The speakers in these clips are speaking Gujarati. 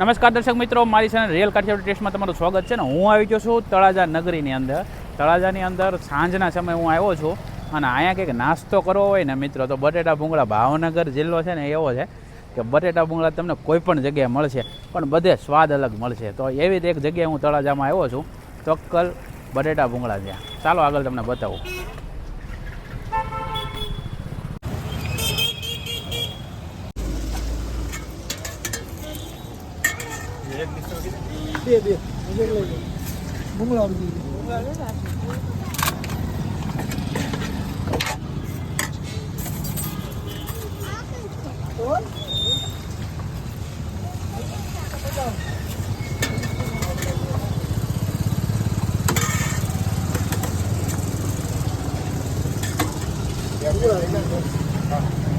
નમસ્કાર દર્શક મિત્રો, મારી ચેનલ રિયલ કાઠિયાવાડી ટેસ્ટમાં તમારું સ્વાગત છે ને હું આવી ગયો છું તળાજા નગરીની અંદર. તળાજાની અંદર સાંજના સમયે હું આવ્યો છું અને અહીંયા કંઈક નાસ્તો કરવો હોય ને મિત્રો, તો બટેટા ભૂંગળા ભાવનગર જિલ્લો છે ને એવો છે કે બટેટા ભૂંગળા તમને કોઈ પણ જગ્યાએ મળશે, પણ બધે સ્વાદ અલગ મળશે. તો એવી જ એક જગ્યાએ હું તળાજામાં આવ્યો છું ચોક્કલ બટેટા ભૂંગળા જ્યાં ચાલો આગળ તમને બતાવું. Bia bia. Mung lor bia. Mung lor bia. What? Yeah, we're.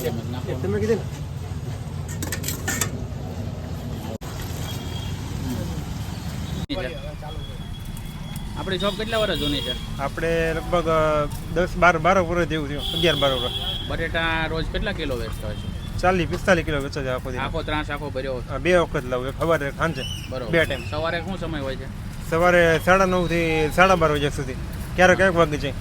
તમે કીધું આપણી જોબ કેટલા વર્ષ જૂની છે? આપણે લગભગ દસ બાર બાર વર્ષ જેવું થયું અગિયાર બાર વર્ષ. બટેટા રોજ કેટલા કિલો વેચતા હોય છે? ચાલીસ પિસ્તાલીસ કિલો વેચે છે આખો આખો ત્રાસ આખો ભર્યો બે વખત લાવું એક સવારે સાંજે. બે ટાઈમ સવારે શું સમય હોય છે? સવારે સાડા નવથી સાડા બાર વાગ્યા સુધી. ક્યારેક એક વાગે જાય.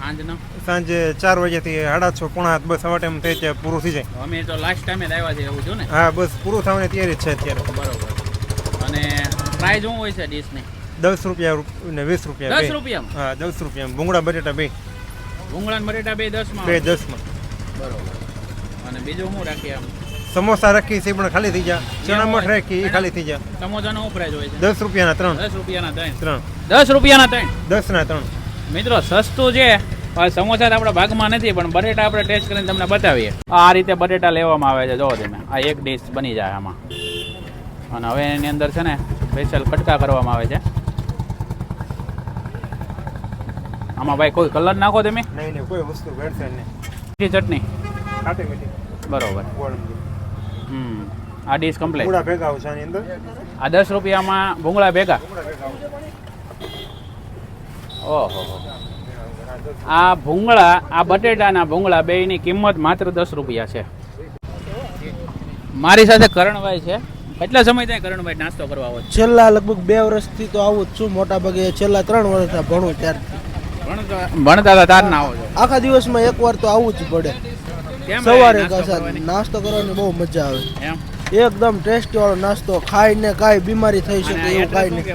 સાંજનો? સાંજે ચાર વાગ્યાથી સાડા છ પોણા બસ સવા ટાઈમ થઈ ત્યાં પૂરું થઈ જાય. અમે તો લાસ્ટ ટાઈમે જ આવ્યા છે એવું છું ને? હા બસ પૂરું થવાની તૈયારી છે અત્યારે. બરોબર. અને પ્રાઇસ શું હોય છે ડીશની દસ રૂપિયા ને વીસ રૂપિયા દસ રૂપિયા હા દસ રૂપિયા. ભૂંગળા બટેટા બે. ભૂંગળા બટેટા બે દસમાં બે દસમાં. બરોબર. અને બીજું શું રાખીએ આમ? સમોસા રાખી છે પણ ખાલી થઈ જાય ચણા મઠ રાખી એ ખાલી થઈ જાય સમોસાનો શું પ્રાઇસ હોય છે? દસ રૂપિયાના ત્રણ. દસ રૂપિયાના ત્રણ. ત્રણ. દસ રૂપિયાના ત્રણ? દસના ત્રણ. મિત્રો સસ્તું છે. સમોસા આપણા ભાગમાં નથી પણ બટેટા આપણે ટેસ્ટ કરીને તમને બતાવીએ. આ રીતે બટેટા લેવામાં આવે છે જો તમે. આ એક ડીશ બની જાય આમાં. અને હવે એની અંદર છે ને સ્પેશિયલ કટકા કરવામાં આવે છે. આમાં ભાઈ કોઈ કલર નાખો તમે? નહીં નહીં કોઈ વસ્તુ ભેળસેળ નહીં. મીઠી ચટણી? ખાટી મીઠી. બરોબર. હમ. આ ડીશ કમ્પ્લીટ ભેગા આવશે આની અંદર. આ દસ રૂપિયામાં ભૂંગળા ભેગા? ઓહો. આ ભૂંગળા આ બટેટાના ભૂંગળા બેયની કિંમત માત્ર દસ રૂપિયા છે. મારી સાથે કરણભાઈ છે. કેટલા સમય થાય કરણભાઈ નાસ્તો કરવા આવો છેલ્લા લગભગ બે વર્ષથી તો આવું જ છું મોટા ભાગે છેલ્લા ત્રણ વર્ષ ભણું ત્યારથી. ભણતા હતા તાર ના આવો આખા દિવસમાં એક વાર તો આવું જ પડે. સવારે નાસ્તો કરવાની? બહુ મજા આવે. એમ? એકદમ ટેસ્ટી વાળો નાસ્તો ખાઈને કાંઈ બીમારી થઈ શકે એવું કાંઈ નહીં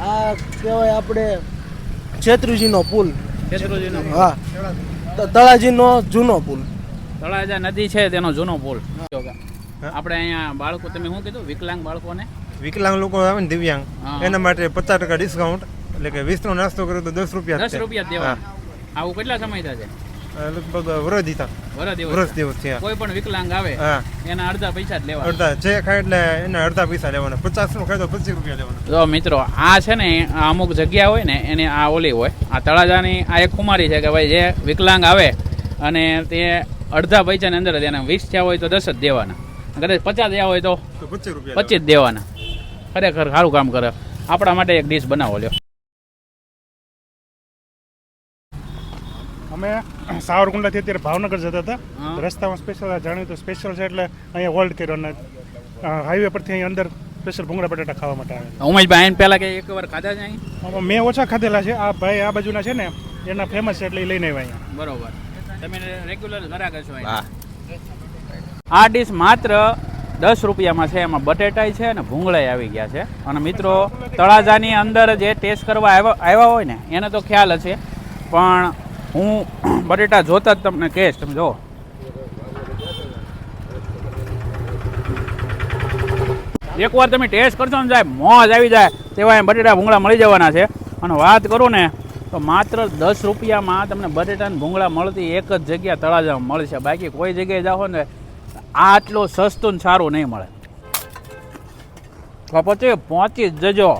આ કહેવાય આપણે છેત્રીજીનો પુલ. શેત્રુંજીનો હા. તળાજીનો જૂનો પુલ. તળાજા નદી છે તેનો જૂનો પુલ. આપણે અહીંયા બાળકો તમે શું કીધું? વિકલાંગ બાળકોને? વિકલાંગ લોકો આવે ને દિવ્યાંગ. એના માટે પચાસ ટકા ડિસ્કાઉન્ટ એટલે કે વીસ નો નાસ્તો કરે તો દસ રૂપિયા દસ રૂપિયા દેવા આવું કેટલા સમય થશે. લગભગ વરસ દીધા. વરસ દિવસ. થયા. કોઈ પણ વિકલાંગ આવે એના અડધા પૈસા જ લેવા અડધા જે ખાય એટલે એના અડધા પૈસા લેવાના. પચાસનું ખાય તો પચીસ રૂપિયા લેવાના. જો મિત્રો આ છે ને આ અમુક જગ્યા હોય ને એને આ ઓલી હોય. આ તળાજાની આ એક કુમારી છે કે ભાઈ જે વિકલાંગ આવે અને તે અડધા પૈસાની અંદર જ એને વીસ થયા હોય તો દસ જ દેવાના. કદાચ પચાસ થયા હોય તો તો પચીસ રૂપિયા પચીસ દેવાના. ખરેખર સારું કામ કરે. આપણા માટે એક ડીશ બનાવો લ્યો. અમે સાવરકુંડલાથી અત્યારે ભાવનગર જતા હતા. રસ્તામાં સ્પેશિયલ જાણ્યું તો સ્પેશિયલ છે એટલે અહીંયા હોલ્ડ કર્યો અને હાઈવે પરથી અહીં અંદર સ્પેશિયલ ભૂંગળા બટાટા ખાવા માટે આવે ઉમેશભાઈ એને પહેલાં કે એક વાર ખાધા છે અહીં? મેં ઓછા ખાધેલા છે. આ ભાઈ આ બાજુના છે ને એના ફેમસ છે એટલે એ લઈને આવ્યા અહીંયા. બરોબર. તમે રેગ્યુલર ઘરાક છો આ ડીશ માત્ર દસ રૂપિયામાં છે. એમાં બટેટાઈ છે અને ભૂંગળાઈ આવી ગયા છે. અને મિત્રો તળાજાની અંદર જે ટેસ્ટ કરવા આવ્યા આવ્યા હોય ને એને તો ખ્યાલ હશે. પણ હું બટેટા જોતા જ તમને કહીશ, તમે જો એકવાર તમે ટેસ્ટ કરશો ને સાહેબ, મોજ આવી જાય, તેવા અહીં બટેટા ભૂંગળા મળી જવાના છે. અને વાત કરું ને, તો માત્ર દસ રૂપિયામાં તમને બટેટા ભૂંગળા મળતી એક જ જગ્યા તળાજામાં મળશે બાકી કોઈ જગ્યાએ જાઓ ને, આટલું સસ્તું ને સારું નહીં મળે. પછી પહોંચી જજો.